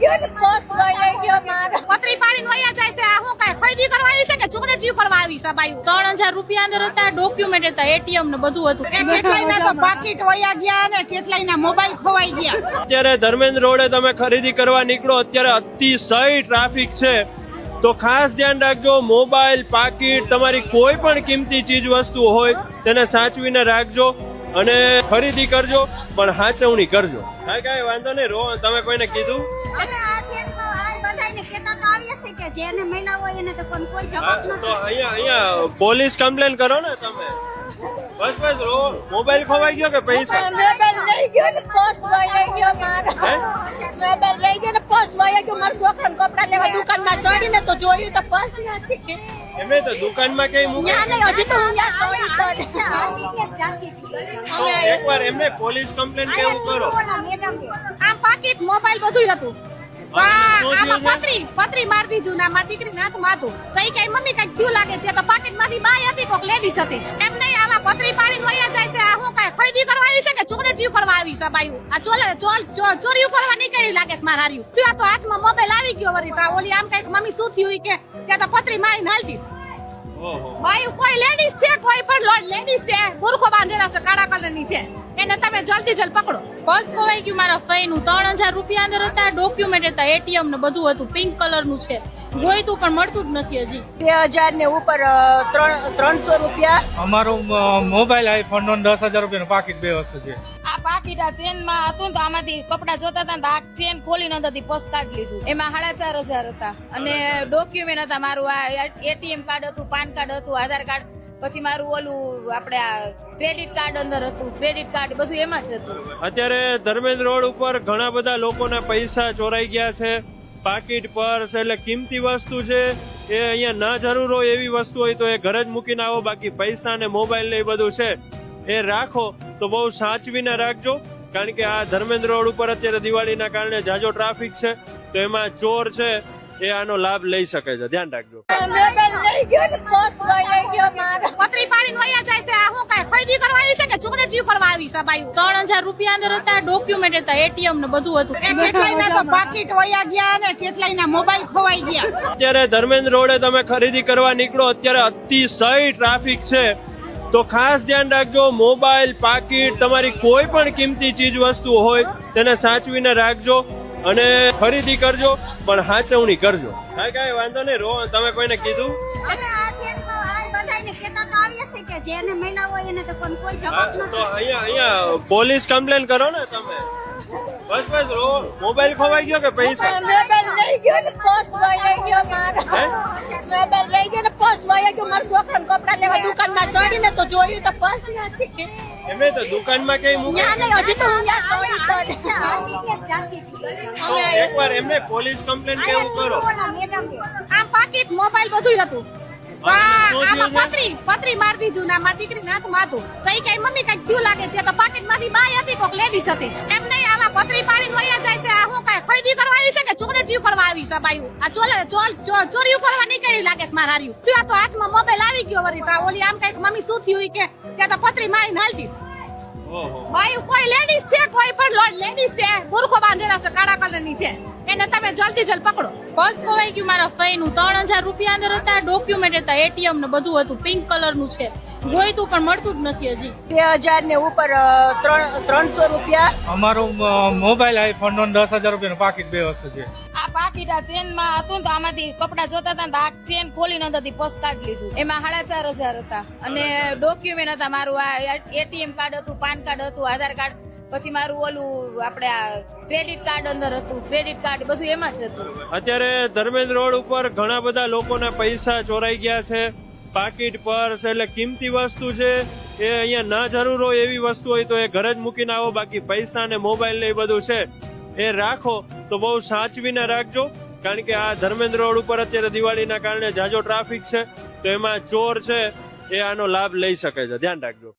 ગયો ને બસ વહી ગયો મારો. પતરી પાડીને વયા જાય છે. આ હું કાંઈ ખરીદી કરવા આવી છે કે છોકરી કરવા આવી છે બાયું? ત્રણ હજાર રૂપિયા અંદર હતા ડોક્યુમેન્ટ હતા એટીએમ ને બધું હતું. કેટલાયના તો પાકીટ વયા ગયા ને કેટલાયના મોબાઈલ ખોવાઈ ગયા. અત્યારે ધર્મેન્દ્ર રોડે તમે ખરીદી કરવા નીકળો અત્યારે અતિશય ટ્રાફિક છે. તો ખાસ ધ્યાન રાખજો મોબાઈલ પાકીટ તમારી કોઈ પણ કિંમતી ચીજ વસ્તુ હોય તેને સાચવીને રાખજો. અને ખરીદી કરજો પણ હાચવણી કરજો. હા કાંઈ વાંધો નહીં રો તમે કોઈને કીધું? તો અહીંયા અહીંયા પોલીસ કમ્પ્લેન કરો ને તમે. બસ બસ રો મોબાઈલ ખોવાઈ ગયો કે પૈસા? મોબાઈલ લઈ ગયો ને પર્સ વાય ગયો મારો. મોબાઈલ લઈ ગયો ને પર્સ વાય ગયો મારો છોકરાને લેવા દુકાનમાં ચડીને તો જોયું તો પર્સ નથી એમે તો દુકાનમાં કઈ મૂકે ત્યાં નહીં હજી તો હું તો એકવાર એમને પોલીસ કમ્પ્લેન કેવું કરો? આમ પાકીટ મોબાઈલ બધું હતું. આ- પતરી પતરી મારી દીધું ના મારી દીકરી નાથ માથું કઈ કઈ મમ્મી કઈ થયું લાગે છે? તો પાકીટમાંથી બાય હતી કોક લેડીઝ હતી. એમ નહીં આમાં પતરી પાડીને વયા જાય છે આ હું કાંઈ ખરીદી કરવા આવી છે કે છોકરી ટ્યુ છે બાયું આ ચોલે ચોલ ચોરીયું કરવા નીકળી લાગે છે મારા હાર્યું તું આ તો હાથમાં મોબાઈલ આવી ગયો વળી તો ઓલી આમ કંઈક મમ્મી શું થયું કે ત્યાં તો પતરી મારીને હાલતી. ઓહો. કોઈ લેડીઝ છે કોઈ પણ લેડીઝ છે બુરખો બાંધેલો છે કાળા કલરની છે. એને તમે જલ્દી જલ્દી પકડો. પર્સ ખોવાઈ ગયું મારા ફઈનું ત્રણ હજાર રૂપિયા અંદર હતા ડોક્યુમેન્ટ હતા એટીએમ ને બધું હતું પિંક કલરનું છે. જોઈતું પણ મળતું જ નથી હજી. બે હજાર ને ઉપર ત્રણ ત્રણસો રૂપિયા. અમારો મોબાઈલ આઈફોન નો દસ હજાર રૂપિયાનું પાકીટ બે વસ્તુ છે. આ પાકીટ આ ચેનમાં હતું તો આમાંથી કપડા જોતા હતા તો આ ચેન ખોલી નતી પોસ્ટ કાર્ડ લીધું. એમાં સાડા ચાર હજાર હતા. અને ડોક્યુમેન્ટ હતા. મારું આ એટીએમ કાર્ડ હતું પાન કાર્ડ હતું આધાર કાર્ડ પછી મારું ઓલું આપણે આ ક્રેડિટ કાર્ડ અંદર હતું. ક્રેડિટ કાર્ડ બધું એમાં જ હતું. અત્યારે ધર્મેન્દ્ર રોડ ઉપર ઘણા બધા લોકોના પૈસા ચોરાઈ ગયા છે. પાકીટ પર્સ એટલે કિંમતી વસ્તુ છે. એ અહીંયા ના જરૂર હોય એવી વસ્તુ હોય તો એ ઘરે જ મૂકીને આવો. બાકી પૈસા ને મોબાઈલ ને એ બધું છે. એ રાખો તો બહુ સાચવીને રાખજો. કારણ કે આ ધર્મેન્દ્ર રોડ ઉપર અત્યારે દિવાળીના કારણે જાજો ટ્રાફિક છે, તો એમાં ચોર છે, એ આનો લાભ લઈ શકે છે. ધ્યાન રાખજો. ત્રણ હજાર રૂપિયા હતા ડોક્યુમેન્ટ હતા એટીએમ ને બધું હતું અત્યારે ધર્મેન્દ્ર રોડે તમે ખરીદી કરવા નીકળો, અત્યારે અતિશય ટ્રાફિક છે. તો ખાસ ધ્યાન રાખજો મોબાઈલ પાકીટ તમારી કોઈ પણ કિંમતી ચીજ વસ્તુ હોય તેને સાચવીને રાખજો અને ખરીદી કરજો પણ હાચવણી કરજો. હા કાંઈ વાંધો નહીં રો તમે કોઈને કીધું? તો અહીંયા અહીંયા પોલીસ કમ્પ્લેન કરો ને તમે. બસ બસ રો મોબાઈલ ખોવાઈ ગયો કે પૈસા? મોબાઈલ લઈ ગયો ને પર્સ લઈ ગયો મારો. હે? મોબાઈલ લઈ ગયો વહી ગયો મારા છોકરાને કપડા લેવા દુકાનમાં ચડીને તો જોયું તો નથી એમે તો દુકાનમાં કઈ મૂકે ત્યાં નહીં હજી તો હું તો એકવાર એમને પોલીસ કમ્પ્લેન કેવું કરો? આ પાકીટ મોબાઈલ બધું હતું પત્રી? પતરી પતરી મારી દીધું ના મારી દીકરી હાથમાં હતું કઈ કઈ મમ્મી કંઈક થયું લાગે છે તો પાકીટમાંથી બાય હતી કોક લેડીઝ હતી. એમ નહીં આમાં પતરી પાડીને વયા જાય છે આ હું કાંઈ ખરીદી કરવા આવી છે કે છોકરી ટ્યુ કરવા આવી છે બાયું આ ચોલે ચોલ ચોરીયું કરવા નીકળી લાગે મારા હાર્યું તું આ તો હાથમાં મોબાઈલ આવી ગયો વળી તો ઓલી આમ કંઈક મમ્મી શું થયું કે ત્યાં તો પતરી મારીને હાલતી ઓહો. ભાઈ કોઈ લેડીઝ છે કોઈ પણ લેડીઝ છે. બુરખો બાંધેલા છે કાળા કલરની છે. એને તમે જલ્દી જલ્દી પકડો. પર્સ ખોવાઈ ગયું મારા ફઈનું. ત્રણ હજાર રૂપિયા અંદર હતા ડોક્યુમેન્ટ હતા એટીએમ ને બધું હતું. પિંક કલરનું છે. જોઈતું પણ મળતું જ નથી હજી. બે હજાર ને ઉપર ત્રણ ત્રણસો રૂપિયા. અમારો મોબાઈલ આઈફોન નો દસ હજાર રૂપિયા પાકીટ બે વસ્તુ છે. આ પાકીટ આ ચેનમાં હતું ને તો આમાંથી કપડા જોતા હતા તો આ ચેન ખોલી નતી પસ કાર્ડ લીધું. એમાં સાડા ચાર હજાર હતા. અને ડોક્યુમેન્ટ હતા મારું. આ એટીએમ કાર્ડ હતું પાન કાર્ડ હતું આધાર કાર્ડ પછી મારું ઓલું આપણે ક્રેડિટ કાર્ડ અંદર હતું ક્રેડિટ કાર્ડ બધું એમાં જ હતું. અત્યારે ધર્મેન્દ્ર રોડ ઉપર ઘણા બધા લોકોના પૈસા ચોરાઈ ગયા છે. પાકીટ પર્સ એટલે કિંમતી વસ્તુ છે, એ અહીંયા ના જરૂર હોય એવી વસ્તુ હોય તો એ ઘરે જ મૂકીને આવો. બાકી પૈસા ને મોબાઈલ ને એ બધું છે, એ રાખો તો બહુ સાચવીને રાખજો. કારણ કે આ ધર્મેન્દ્ર રોડ ઉપર અત્યારે દિવાળીના કારણે જાજો ટ્રાફિક છે, તો એમાં ચોર છે, એ આનો લાભ લઈ શકે છે. ધ્યાન રાખજો.